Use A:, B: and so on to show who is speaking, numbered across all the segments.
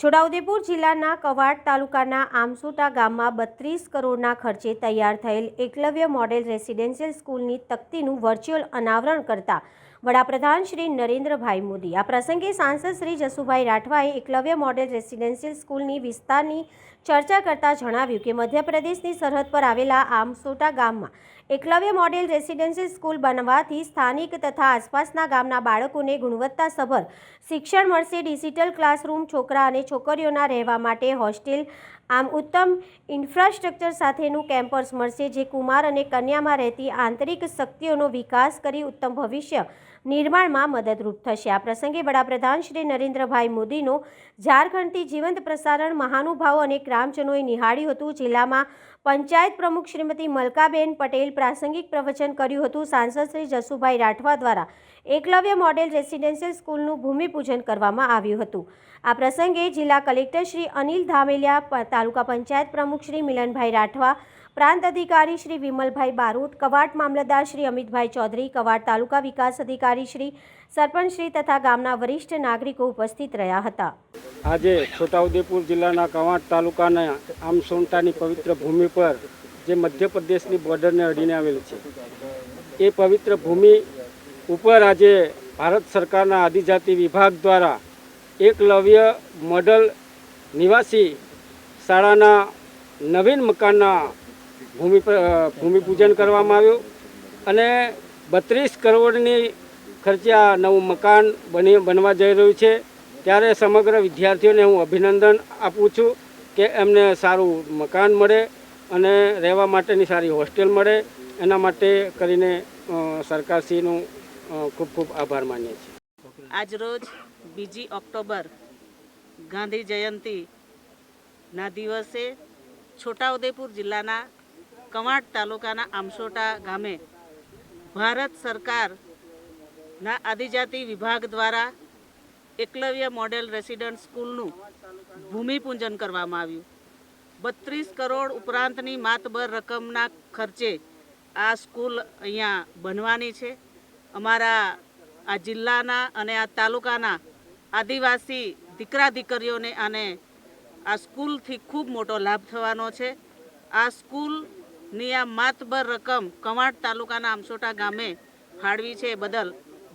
A: છોટાઉદેપુર જિલ્લાના કવાડ તાલુકાના આમસોટા ગામમાં બત્રીસ કરોડના ખર્ચે તૈયાર થયેલ એકલવ્ય મોડેલ રેસિડેન્શિયલ સ્કૂલની તકતીનું વર્ચ્યુઅલ અનાવરણ કરતા વડાપ્રધાન શ્રી નરેન્દ્રભાઈ મોદી. આ પ્રસંગે સાંસદ શ્રી જસુભાઈ રાઠવાએ એકલવ્ય મોડેલ રેસિડેન્શિયલ સ્કૂલની વિસ્તારની ચર્ચા કરતાં જણાવ્યું કે મધ્યપ્રદેશની સરહદ પર આવેલા આમસોટા ગામમાં એકલવ્ય મોડેલ રેસિડેન્શિયલ સ્કૂલ બનવાથી સ્થાનિક તથા આસપાસના ગામના બાળકોને ગુણવત્તાસભર શિક્ષણ મળશે, ડિજિટલ ક્લાસરૂમ, છોકરા અને છોકરીઓના રહેવા માટે હોસ્ટેલ આમ ઉત્તમ ઇન્ફ્રાસ્ટ્રક્ચર સાથેનું કેમ્પસ મળશે જે કુમાર અને કન્યામાં રહેતી આંતરિક શક્તિઓનો વિકાસ કરી ઉત્તમ ભવિષ્ય નિર્માણમાં મદદરૂપ થશે. આ પ્રસંગે વડાપ્રધાન શ્રી નરેન્દ્રભાઈ મોદીનો ઝારખંડથી જીવંત પ્રસારણ, મહાનુભાવો અને ગ્રામજનોએ નિહાળ્યું હતું. જિલ્લામાં પંચાયત પ્રમુખ શ્રીમતી મલકાબેન પટેલ પ્રાસંગિક પ્રવચન કર્યું હતું. સાંસદ શ્રી જસુભાઈ રાઠવા દ્વારા એકલવ્ય મોડેલ રેસિડેન્શિયલ સ્કૂલનું ભૂમિપૂજન કરવામાં આવ્યું હતું. આ પ્રસંગે જિલ્લા કલેક્ટર શ્રી અનિલ ધામેલિયા તાલુકા પંચાયત પ્રમુખ શ્રી મિલનભાઈ રાઠવા, પ્રાંત અધિકારી શ્રી વિમલભાઈ બારોટ, કવાટ મામલતદાર શ્રી અમિતભાઈ ચૌધરી, કવાટ તાલુકા વિકાસ અધિકારી શ્રી સરપંચ શ્રી તથા ગામના વરિષ્ઠ નાગરિકો ઉપસ્થિત રહ્યા હતા.
B: આજે છોટાઉદેપુર જિલ્લાના કવાટ તાલુકાના આમસોંટાની પવિત્ર ભૂમિ પર જે મધ્યપ્રદેશની બોર્ડરને અડીને આવેલી છે, એ પવિત્ર ભૂમિ ઉપર આજે ભારત સરકારના આદિજાતિ વિભાગ દ્વારા એકલવ્ય મોડલ નિવાસી શાળાના નવીન મકાનના ભૂમિ ભૂમિપૂજન કરવામાં આવ્યું અને બત્રીસ કરોડની ખર્ચે આ નવું મકાન બની, બનવા જઈ રહ્યું છે. ત્યારે સમગ્ર વિદ્યાર્થીઓને હું અભિનંદન આપું છું કે એમને સારું મકાન મળે અને રહેવા માટેની સારી હોસ્ટેલ મળે. એના માટે કરીને સરકારશ્રીનું ખૂબ ખૂબ આભાર માનીએ છીએ.
C: આજરોજ બીજી ઓક્ટોબર ગાંધી જયંતિના દિવસે છોટાઉદેપુર જિલ્લાના કવાંટ તાલુકાના આમસોટા ગામે ભારત સરકારના આદિજાતિ વિભાગ દ્વારા એકલવ્ય મોડેલ રેસિડન્ટ સ્કૂલનું ભૂમિપૂજન કરવામાં આવ્યું. બત્રીસ કરોડ ઉપરાંતની માતબર રકમના ખર્ચે આ સ્કૂલ અહીંયા બનવાની છે. અમારા આ જિલ્લાના અને આ તાલુકાના આદિવાસી દીકરા દીકરીઓને આને આ સ્કૂલથી ખૂબ મોટો લાભ થવાનો છે. આ સ્કૂલની આ માતબર રકમ કવાંટ તાલુકાના આમસોટા ગામે ફાળવી છે બદલ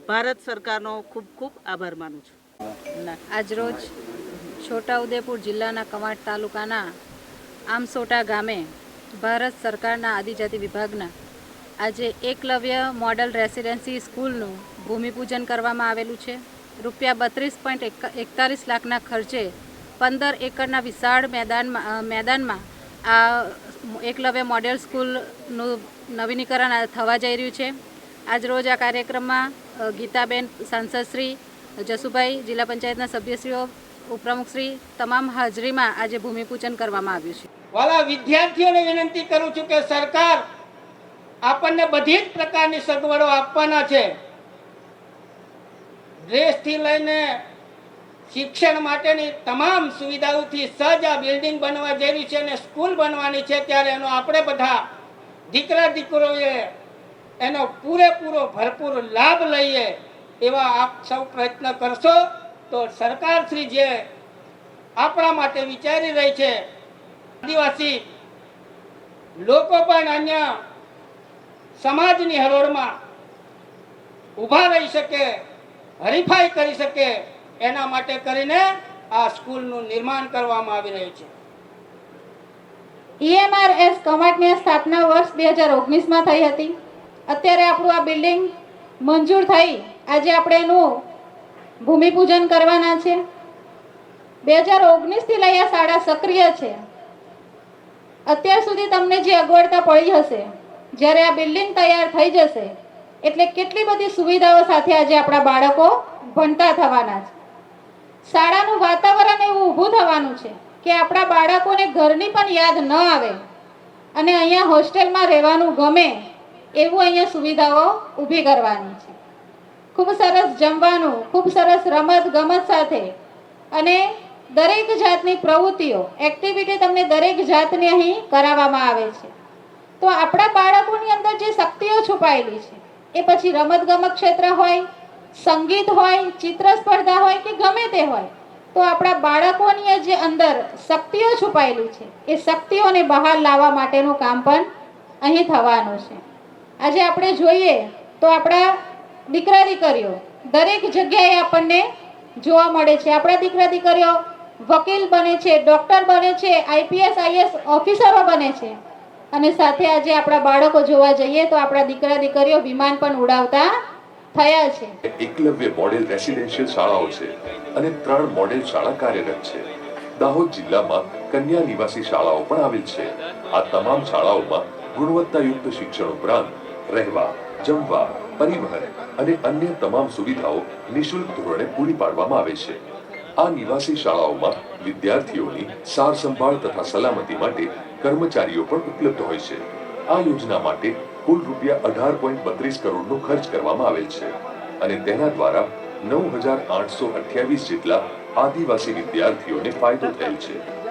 C: ભારત સરકારનો ખૂબ ખૂબ આભાર માનું છું.
D: આજરોજ છોટાઉદેપુર જિલ્લાના કવાંટ તાલુકાના આમસોટા ગામે ભારત સરકારના આદિજાતિ વિભાગના આજે એકલવ્ય મોડલ રેસિડેન્સી સ્કૂલનું ભૂમિપૂજન કરવામાં આવેલું છે. રૂપિયા બત્રીસ પોઈન્ટ એકતાલીસ લાખના ખર્ચે પંદર એકરના વિશાળ મેદાનમાં મેદાનમાં આ એકલવ્ય મોડેલ સ્કૂલનું નવીનીકરણ થવા જઈ રહ્યું છે. આજરોજ આ કાર્યક્રમમાં ગીતાબેન સાંસદશ્રી જસુભાઈ જિલ્લા પંચાયતના સભ્યશ્રીઓ ઉપપ્રમુખશ્રી તમામ હાજરીમાં આજે ભૂમિપૂજન કરવામાં આવ્યું છે.
E: વાલા, વિદ્યાર્થીઓને વિનંતી કરું છું કે સરકાર આપણને બધી જ પ્રકારની સગવડો આપવાના છે. ડ્રેસથી લઈને શિક્ષણ માટેની તમામ સુવિધાઓથી સજ્જ આ બિલ્ડિંગ બનવા જેવી છે અને સ્કૂલ બનવાની છે ત્યારે એનો આપણે બધા દીકરા દીકરોએ એનો પૂરેપૂરો ભરપૂર લાભ લઈએ એવા આપ સૌ પ્રયત્ન કરશો તો સરકાર શ્રી જે આપણા માટે વિચારી રહી છે, આદિવાસી લોકો પણ અન્ય સમાજની હરોળમાં ઊભા રહી શકે હરીફાઈ કરી શકે એના માટે કરીને આ સ્કૂલનું નિર્માણ કરવામાં આવી રહ્યું છે.
F: ઈએમઆરએસ કમાટની સ્થાપના વર્ષ બે હજાર ઓગણીસમાં થઈ હતી. અત્યારે આપણું આ બિલ્ડિંગ મંજૂર થઈ. આજે આપણે એનું ભૂમિપૂજન કરવાના છે. બે હજાર ઓગણીસથી લઈ આ શાળા સક્રિય છે. અત્યાર સુધી તમને જે અગવડતા પડી હશે, જ્યારે આ બિલ્ડિંગ તૈયાર થઈ જશે એટલે કેટલી બધી સુવિધાઓ સાથે આજે આપણા બાળકો ભણતા થવાના છે. શાળાનું વાતાવરણ એવું ઊભું થવાનું છે કે આપણા બાળકોને ઘરની પણ યાદ ન આવે અને અહીંયા હોસ્ટેલમાં રહેવાનું ગમે એવું અહીંયા સુવિધાઓ ઊભી કરવાની છે. ખૂબ સરસ જમવાનું, ખૂબ સરસ રમત ગમત સાથે અને દરેક જાતની પ્રવૃત્તિઓ એક્ટિવિટી તમને દરેક જાતની અહીં કરાવવામાં આવે છે. તો આપણા બાળકોની અંદર જે શક્તિઓ છુપાયેલી છે એ પછી રમતગમત ક્ષેત્ર હોય, સંગીત હોય, ચિત્ર સ્પર્ધા હોય કે ગમે તે હોય, તો આપણા બાળકોની જે અંદર શક્તિઓ છુપાયેલી છે, એ શક્તિઓને બહાર લાવવા માટેનું કામ પણ અહીં થવાનું છે. આજે આપણે જોઈએ તો આપણા દીકરા દીકરીઓ, દરેક જગ્યાએ આપણને જોવા મળે છે. આપણા દીકરા દીકરીઓ વકીલ બને છે, ડૉક્ટર બને છે, આઈપીએસ આઈએસ ઓફિસરો બને છે. અને સાથે આજે આપણા બાળકો જોવા જઈએ તો આપણા દીકરા દીકરીઓ વિમાન પણ ઉડાવતા થયા છે.
G: એકલવ્ય મોડેલ રેસિડેન્શિયલ શાળાઓ છે અને ત્રણ મોડેલ શાળા કાર્યરત છે. દાહોદ જિલ્લામાં કન્યા નિવાસી શાળાઓ પણ આવેલ છે. આ તમામ શાળાઓમાં ગુણવત્તાયુક્ત શિક્ષણ ઉપરાંત રહેવા, જમવા, પરિવહન અને અન્ય તમામ સુવિધાઓ નિઃશુલ્ક ધોરણે પૂરી પાડવામાં આવે છે. આ નિવાસી શાળાઓમાં વિદ્યાર્થીઓની સાર સંભાળ તથા સલામતી માટે કર્મચારીઓ પણ ઉપલબ્ધ હોય છે. આ યોજના માટે કુલ રૂપિયા અઢાર પોઈન્ટ બત્રીસ કરોડનો ખર્ચ કરવામાં આવેલ છે અને તેના દ્વારા નવ હજાર આઠસો અઠ્યાવીસ જેટલા આદિવાસી વિદ્યાર્થીઓને ફાયદો થયેલ છે.